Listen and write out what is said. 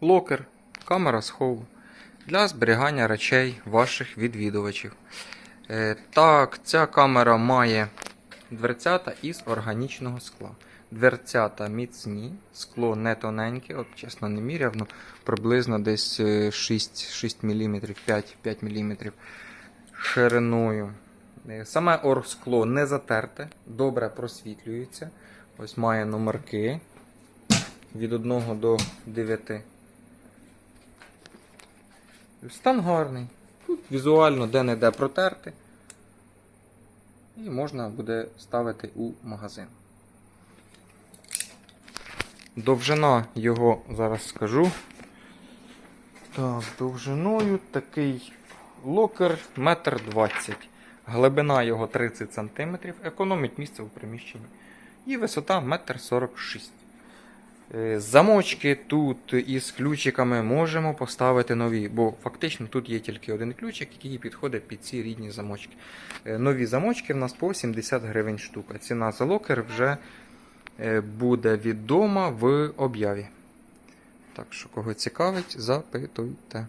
локер, камера схову для зберігання речей ваших відвідувачів. Е, Так, ця камера має дверцята із органічного скла. Дверцята міцні, скло не тоненьке, от чесно не міряв, ну приблизно десь е, 6, 6 мм, 5, 5 мм шириною. Е, Саме оргскло не затерте, добре просвітлюється. Ось має номерки від 1 до 9. Стан гарний. Тут візуально де-не-де протерти. І можна буде ставити у магазин. Довжина його зараз скажу. Так, довжиною такий локер 1,20 м. Глибина його 30 см, економить місце у приміщенні. І висота 1,46 м. Е, Замочки тут із ключиками можемо поставити нові, бо фактично тут є тільки один ключик, який підходить під ці рідні замочки. Е, Нові замочки в нас по 70 гривень штука. Ціна за локер вже е, буде відома в об'яві. Так що, кого цікавить, запитуйте.